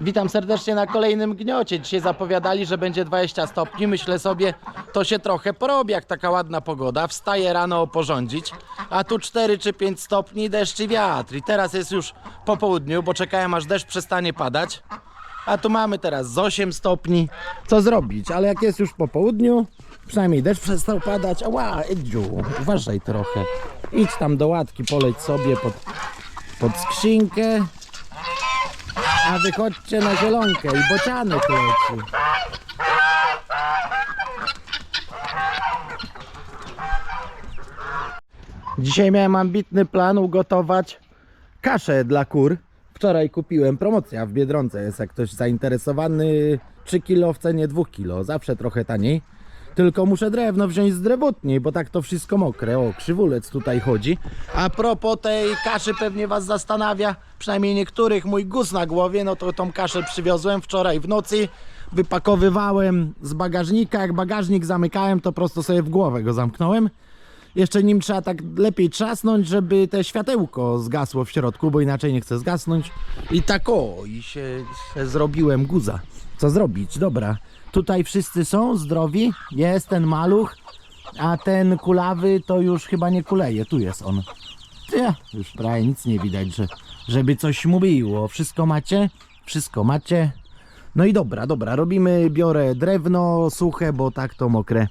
Witam serdecznie na kolejnym gniocie. Dzisiaj zapowiadali, że będzie 20 stopni. Myślę sobie, to się trochę porobi, jak taka ładna pogoda. Wstaję rano oporządzić, a tu 4 czy 5 stopni, deszcz i wiatr. I teraz jest już po południu, bo czekałem aż deszcz przestanie padać. A tu mamy teraz z 8 stopni. Co zrobić? Ale jak jest już po południu, przynajmniej deszcz przestał padać. Ała, Edziu, uważaj trochę. Idź tam do łatki, poleć sobie pod, pod skrzynkę. A wychodźcie na zielonkę i bocianek leci. Dzisiaj miałem ambitny plan ugotować kaszę dla kur. Wczoraj kupiłem promocja w Biedronce. Jest jak ktoś zainteresowany 3 kilo w cenie 2 kilo. Zawsze trochę taniej. Tylko muszę drewno wziąć z drewutni, bo tak to wszystko mokre. O, krzywulec tutaj chodzi. A propos tej kaszy pewnie was zastanawia, przynajmniej niektórych, mój guz na głowie, no to tą kaszę przywiozłem wczoraj w nocy. Wypakowywałem z bagażnika, jak bagażnik zamykałem, to prosto sobie w głowę go zamknąłem. Jeszcze nim trzeba tak lepiej trzasnąć, żeby te światełko zgasło w środku, bo inaczej nie chcę zgasnąć. I tak o, i się, się zrobiłem guza. Co zrobić? Dobra. Tutaj wszyscy są zdrowi. Jest ten maluch, a ten kulawy to już chyba nie kuleje. Tu jest on. Ja, już prawie nic nie widać, że, żeby coś mówiło. Wszystko macie? Wszystko macie? No i dobra, dobra, robimy, biorę drewno suche, bo tak to mokre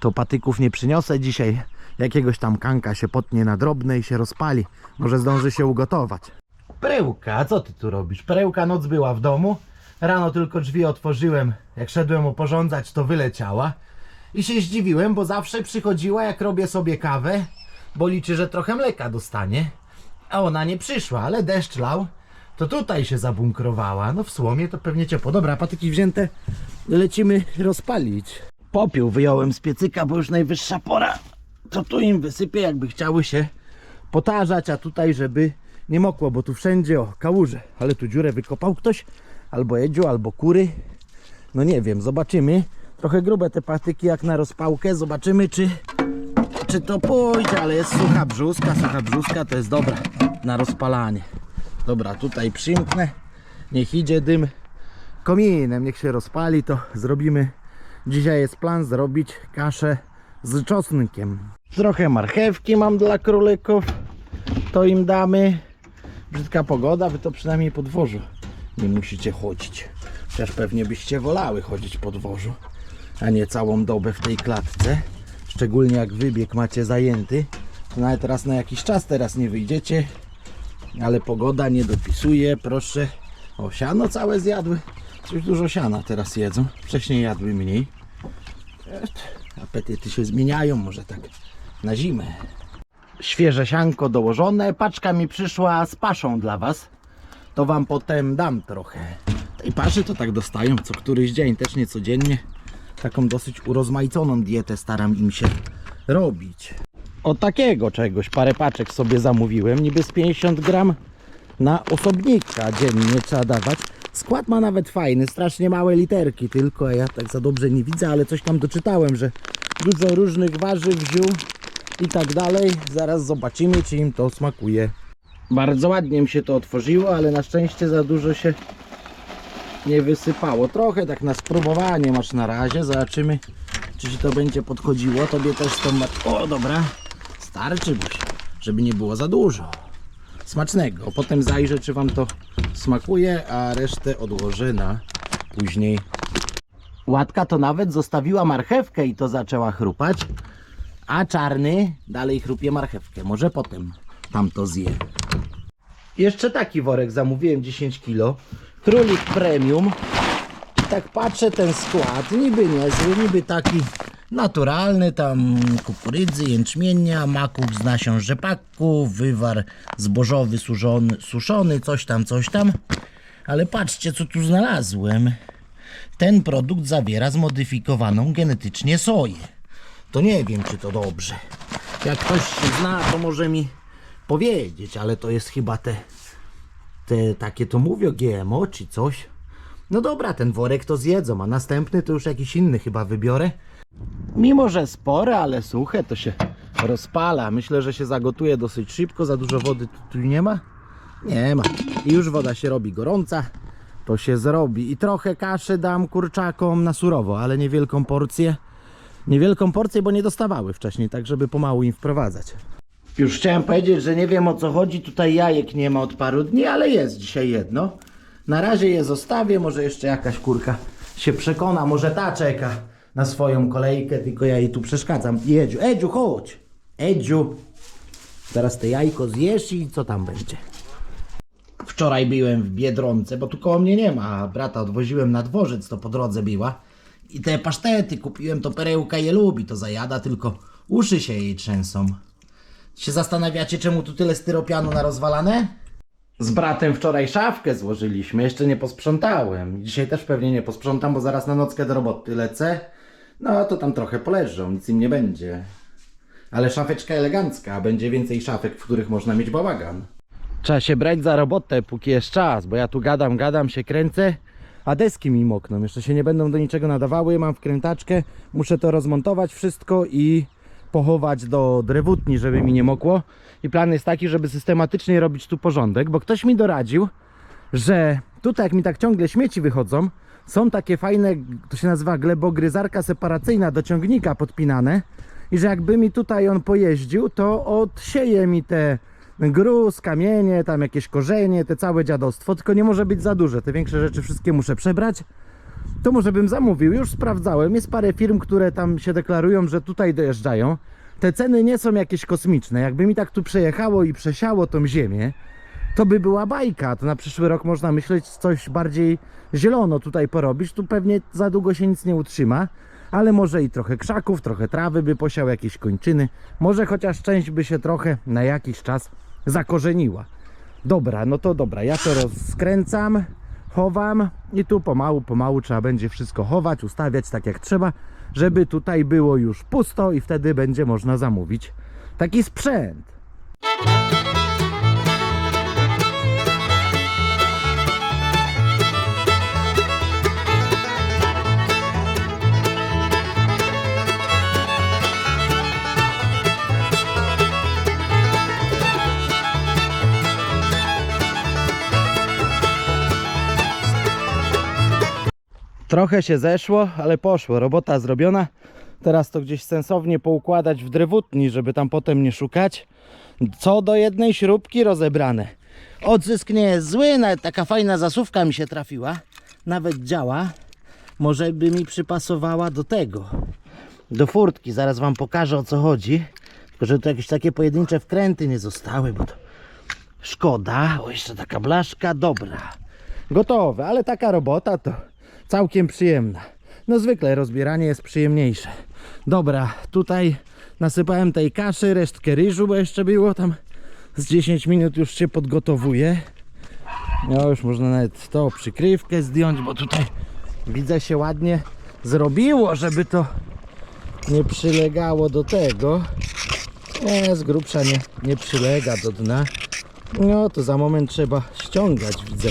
to patyków nie przyniosę dzisiaj. Jakiegoś tam kanka się potnie na drobne i się rozpali. Może zdąży się ugotować. Perełka, co ty tu robisz? Perełka noc była w domu. Rano tylko drzwi otworzyłem. Jak szedłem oporządzać, to wyleciała. I się zdziwiłem, bo zawsze przychodziła, jak robię sobie kawę, bo liczy, że trochę mleka dostanie. A ona nie przyszła, ale deszcz lał. To tutaj się zabunkrowała. No w słomie to pewnie ciepło. Dobra, patyki wzięte. Lecimy rozpalić. Popiół wyjąłem z piecyka, bo już najwyższa pora. To tu im wysypię, jakby chciały się potarzać, a tutaj, żeby nie mokło, bo tu wszędzie o kałuże. Ale tu dziurę wykopał ktoś, albo jedziu, albo kury. No nie wiem, zobaczymy. Trochę grube te patyki jak na rozpałkę. Zobaczymy, czy, czy to pójdzie, ale jest sucha brzuska. Sucha brzuska to jest dobra na rozpalanie. Dobra, tutaj przymknę. Niech idzie dym kominem, niech się rozpali, to zrobimy. Dzisiaj jest plan zrobić kaszę z czosnkiem. Trochę marchewki mam dla królików, to im damy. Brzydka pogoda, wy to przynajmniej po dworzu nie musicie chodzić. Chociaż pewnie byście wolały chodzić po dworzu, a nie całą dobę w tej klatce. Szczególnie jak wybieg macie zajęty. To nawet raz na jakiś czas teraz nie wyjdziecie, ale pogoda nie dopisuje, proszę. O, siano całe zjadły. Coś dużo siana teraz jedzą. Wcześniej jadły mniej. Apetyty się zmieniają, może tak na zimę. Świeże sianko dołożone. Paczka mi przyszła z paszą dla Was. To Wam potem dam trochę. Tej paszy to tak dostają co któryś dzień, też nie codziennie. Taką dosyć urozmaiconą dietę staram im się robić. O takiego czegoś parę paczek sobie zamówiłem, niby z 50 gram na osobnika dziennie trzeba dawać. Skład ma nawet fajny, strasznie małe literki tylko, a ja tak za dobrze nie widzę, ale coś tam doczytałem, że dużo różnych warzyw, ziół i tak dalej. Zaraz zobaczymy, czy im to smakuje. Bardzo ładnie mi się to otworzyło, ale na szczęście za dużo się nie wysypało. Trochę tak na spróbowanie masz na razie, zobaczymy, czy ci to będzie podchodziło. Tobie też z tą... O, dobra, starczy, się- żeby nie było za dużo smacznego. Potem zajrzę, czy Wam to smakuje, a resztę odłożę na później. Łatka to nawet zostawiła marchewkę i to zaczęła chrupać, a czarny dalej chrupie marchewkę. Może potem tam to zje. Jeszcze taki worek zamówiłem 10 kg. Królik premium. I tak patrzę ten skład, niby niezły, niby taki naturalny, tam kukurydzy, jęczmienia, makuk z nasion rzepaku, wywar zbożowy suszony, suszony, coś tam, coś tam. Ale patrzcie, co tu znalazłem. Ten produkt zawiera zmodyfikowaną genetycznie soję. To nie wiem, czy to dobrze. Jak ktoś się zna, to może mi powiedzieć, ale to jest chyba te, te takie to mówią GMO czy coś. No dobra, ten worek to zjedzą, a następny to już jakiś inny chyba wybiorę. Mimo, że spore, ale suche, to się rozpala. Myślę, że się zagotuje dosyć szybko. Za dużo wody tu, nie ma? Nie ma. I już woda się robi gorąca. to się zrobi. I trochę kaszy dam kurczakom na surowo, ale niewielką porcję. Niewielką porcję, bo nie dostawały wcześniej, tak żeby pomału im wprowadzać. Już chciałem powiedzieć, że nie wiem o co chodzi. Tutaj jajek nie ma od paru dni, ale jest dzisiaj jedno. Na razie je zostawię, może jeszcze jakaś kurka się przekona, może ta czeka na swoją kolejkę, tylko ja jej tu przeszkadzam. Edziu, Edziu, chodź! Edziu! Teraz te jajko zjesz i co tam będzie? Wczoraj byłem w Biedronce, bo tu koło mnie nie ma. Brata odwoziłem na dworzec, to po drodze była. I te pasztety kupiłem, to perełka je lubi, to zajada, tylko uszy się jej trzęsą. Się zastanawiacie, czemu tu tyle styropianu na rozwalane? Z bratem wczoraj szafkę złożyliśmy, jeszcze nie posprzątałem. Dzisiaj też pewnie nie posprzątam, bo zaraz na nockę do roboty lecę. No to tam trochę poleżą, nic im nie będzie. Ale szafeczka elegancka, będzie więcej szafek, w których można mieć bałagan. Trzeba się brać za robotę, póki jest czas, bo ja tu gadam, gadam, się kręcę, a deski mi mokną. Jeszcze się nie będą do niczego nadawały, mam wkrętaczkę, muszę to rozmontować wszystko i pochować do drewutni, żeby mi nie mokło. I plan jest taki, żeby systematycznie robić tu porządek, bo ktoś mi doradził, że tutaj jak mi tak ciągle śmieci wychodzą, są takie fajne, to się nazywa glebogryzarka separacyjna do ciągnika podpinane i że jakby mi tutaj on pojeździł, to odsieje mi te gruz, kamienie, tam jakieś korzenie, te całe dziadostwo, tylko nie może być za duże, te większe rzeczy wszystkie muszę przebrać. To może bym zamówił, już sprawdzałem, jest parę firm, które tam się deklarują, że tutaj dojeżdżają. Te ceny nie są jakieś kosmiczne, jakby mi tak tu przejechało i przesiało tą ziemię, to by była bajka. To na przyszły rok można myśleć coś bardziej zielono tutaj porobić. Tu pewnie za długo się nic nie utrzyma, ale może i trochę krzaków, trochę trawy by posiał, jakieś kończyny. Może chociaż część by się trochę na jakiś czas zakorzeniła. Dobra, no to dobra, ja to rozkręcam, chowam i tu pomału, pomału trzeba będzie wszystko chować, ustawiać tak jak trzeba, żeby tutaj było już pusto i wtedy będzie można zamówić taki sprzęt. Trochę się zeszło, ale poszło. Robota zrobiona. Teraz to gdzieś sensownie poukładać w drewutni, żeby tam potem nie szukać. Co do jednej śrubki rozebrane. Odzysk nie jest zły, nawet taka fajna zasuwka mi się trafiła. Nawet działa. Może by mi przypasowała do tego. Do furtki. Zaraz wam pokażę o co chodzi. Tylko, że tu jakieś takie pojedyncze wkręty nie zostały, bo to szkoda. O, jeszcze taka blaszka. Dobra. Gotowe, ale taka robota to całkiem przyjemna. No zwykle rozbieranie jest przyjemniejsze. Dobra, tutaj nasypałem tej kaszy, resztkę ryżu, bo jeszcze było tam z 10 minut już się podgotowuje. No już można nawet to przykrywkę zdjąć, bo tutaj widzę się ładnie zrobiło, żeby to nie przylegało do tego. Nie, z grubsza nie, nie przylega do dna. No to za moment trzeba ściągać, widzę.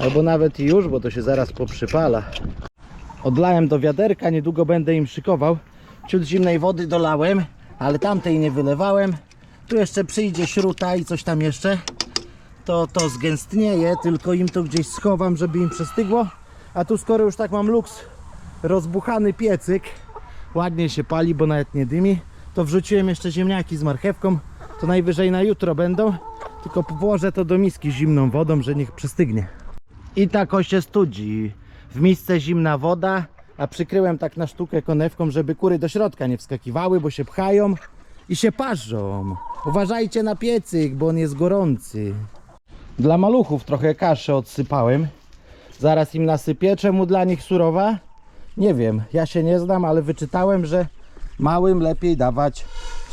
Albo nawet już, bo to się zaraz poprzypala. Odlałem do wiaderka, niedługo będę im szykował. Ciut zimnej wody dolałem, ale tamtej nie wylewałem. Tu jeszcze przyjdzie śruta i coś tam jeszcze. To to zgęstnieje, tylko im to gdzieś schowam, żeby im przestygło. A tu skoro już tak mam luks, rozbuchany piecyk, ładnie się pali, bo nawet nie dymi, to wrzuciłem jeszcze ziemniaki z marchewką. To najwyżej na jutro będą. Tylko włożę to do miski zimną wodą, że niech przystygnie. I tak się studzi. W misce zimna woda, a przykryłem tak na sztukę konewką, żeby kury do środka nie wskakiwały, bo się pchają i się parzą. Uważajcie na piecyk, bo on jest gorący. Dla maluchów trochę kaszy odsypałem. Zaraz im nasypię. Czemu dla nich surowa? Nie wiem, ja się nie znam, ale wyczytałem, że małym lepiej dawać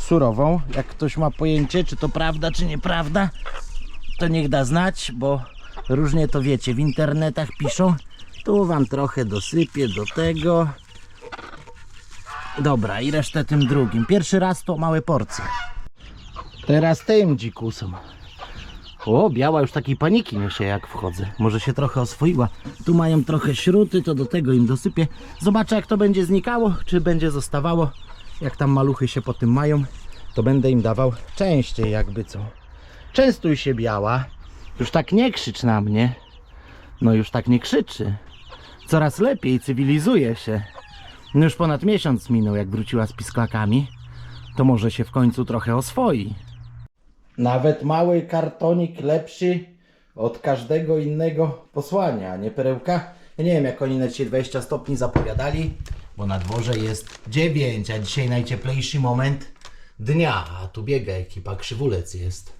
surową. Jak ktoś ma pojęcie, czy to prawda, czy nieprawda, to niech da znać, bo różnie to wiecie, w internetach piszą. Tu wam trochę dosypię do tego. Dobra, i resztę tym drugim. Pierwszy raz to małe porcje. Teraz tym dzikusom. O, biała już takiej paniki niesie jak wchodzę. Może się trochę oswoiła. Tu mają trochę śruty, to do tego im dosypię. Zobaczę jak to będzie znikało, czy będzie zostawało. Jak tam maluchy się po tym mają, to będę im dawał częściej jakby co. Częstuj się biała. Już tak nie krzycz na mnie. No już tak nie krzyczy. Coraz lepiej cywilizuje się. No już ponad miesiąc minął, jak wróciła z pisklakami. To może się w końcu trochę oswoi. Nawet mały kartonik lepszy od każdego innego posłania, nie perełka? Ja nie wiem, jak oni na dzisiaj 20 stopni zapowiadali, bo na dworze jest 9, a dzisiaj najcieplejszy moment dnia, a tu biega ekipa, krzywulec jest.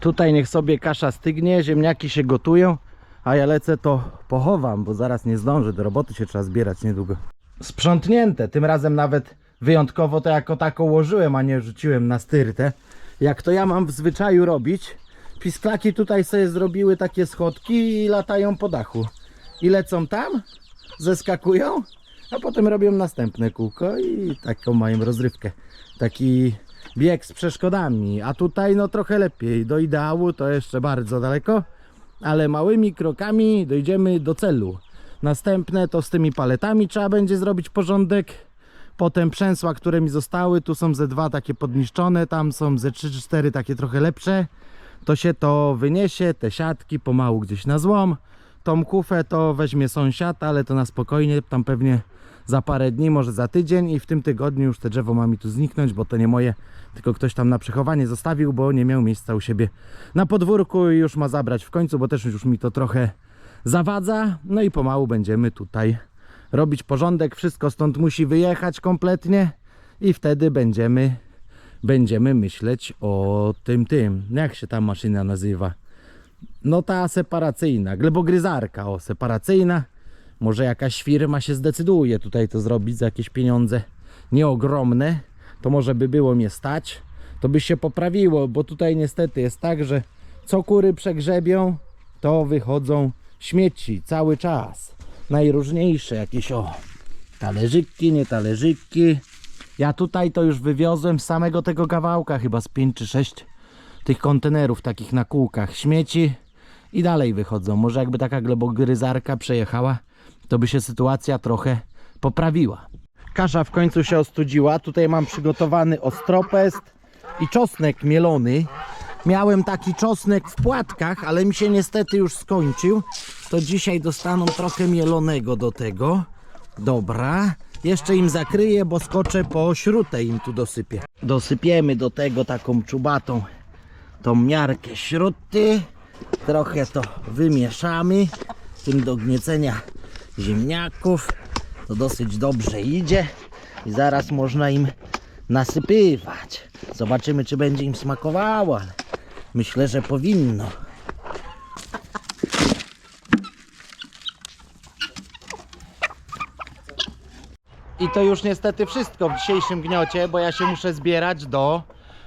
Tutaj niech sobie kasza stygnie, ziemniaki się gotują, a ja lecę to pochowam, bo zaraz nie zdążę, do roboty się trzeba zbierać niedługo. Sprzątnięte, tym razem nawet wyjątkowo to jako taką łożyłem, a nie rzuciłem na styrtę. Jak to ja mam w zwyczaju robić, pisklaki tutaj sobie zrobiły takie schodki i latają po dachu. I lecą tam, zeskakują, a potem robią następne kółko i taką mają rozrywkę. Taki bieg z przeszkodami, a tutaj no trochę lepiej. Do ideału to jeszcze bardzo daleko, ale małymi krokami dojdziemy do celu. Następne to z tymi paletami trzeba będzie zrobić porządek. Potem przęsła, które mi zostały, tu są ze dwa takie podniszczone, tam są ze trzy cztery takie trochę lepsze. To się to wyniesie, te siatki pomału gdzieś na złom. Tą kufę to weźmie sąsiad, ale to na spokojnie, tam pewnie za parę dni, może za tydzień i w tym tygodniu już te drzewo ma mi tu zniknąć, bo to nie moje, tylko ktoś tam na przechowanie zostawił, bo nie miał miejsca u siebie na podwórku i już ma zabrać w końcu, bo też już mi to trochę zawadza. No i pomału będziemy tutaj robić porządek, wszystko stąd musi wyjechać kompletnie i wtedy będziemy będziemy myśleć o tym tym, jak się ta maszyna nazywa. No ta separacyjna, glebogryzarka, o separacyjna. Może jakaś firma się zdecyduje tutaj to zrobić za jakieś pieniądze nieogromne. To może by było mnie stać. To by się poprawiło, bo tutaj niestety jest tak, że co kury przegrzebią, to wychodzą śmieci cały czas. Najróżniejsze jakieś o talerzyki, nie talerzyki. Ja tutaj to już wywiozłem z samego tego kawałka, chyba z 5 czy 6 tych kontenerów takich na kółkach śmieci i dalej wychodzą. Może jakby taka glebogryzarka przejechała, to by się sytuacja trochę poprawiła. Kasza w końcu się ostudziła. Tutaj mam przygotowany ostropest i czosnek mielony. Miałem taki czosnek w płatkach, ale mi się niestety już skończył. To dzisiaj dostaną trochę mielonego do tego. Dobra. Jeszcze im zakryję, bo skoczę po śrutę im tu dosypię. Dosypiemy do tego taką czubatą tą miarkę śruty. Trochę to wymieszamy. Tym do gniecenia ziemniaków. To dosyć dobrze idzie. I zaraz można im nasypywać. Zobaczymy, czy będzie im smakowało. ale Myślę, że powinno. I to już niestety wszystko w dzisiejszym gniocie, bo ja się muszę zbierać do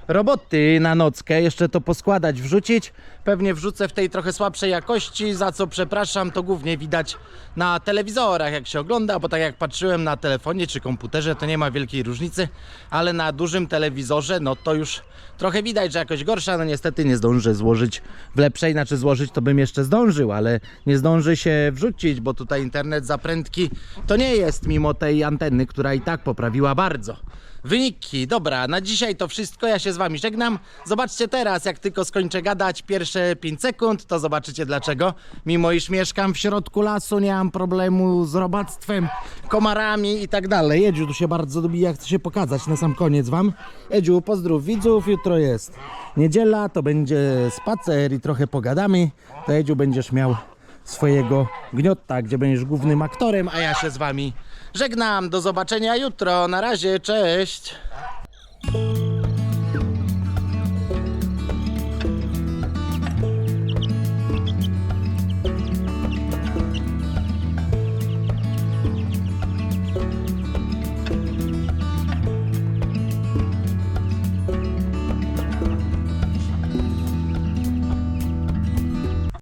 roboty na nockę. Jeszcze to poskładać, wrzucić. Pewnie wrzucę w tej trochę słabszej jakości, za co przepraszam. To głównie widać na telewizorach, jak się ogląda, bo tak jak patrzyłem na telefonie czy komputerze, to nie ma wielkiej różnicy, ale na dużym telewizorze, no to już trochę widać, że jakoś gorsza. No niestety nie zdążę złożyć w lepszej, znaczy złożyć to bym jeszcze zdążył, ale nie zdąży się wrzucić, bo tutaj internet za prędki to nie jest, mimo tej anteny, która i tak poprawiła bardzo. Wyniki, dobra, na dzisiaj to wszystko, ja się z wami żegnam. Zobaczcie teraz, jak tylko skończę gadać pierwsze 5 sekund, to zobaczycie dlaczego. Mimo iż mieszkam w środku lasu, nie mam problemu z robactwem, komarami i tak dalej. Jedziu tu się bardzo lubi, ja chcę się pokazać na sam koniec wam. Jedziu, pozdrów widzów, jutro jest niedziela, to będzie spacer i trochę pogadamy. To Jedziu będziesz miał swojego gniota, gdzie będziesz głównym aktorem, a ja się z wami żegnam. Do zobaczenia jutro. Na razie, cześć.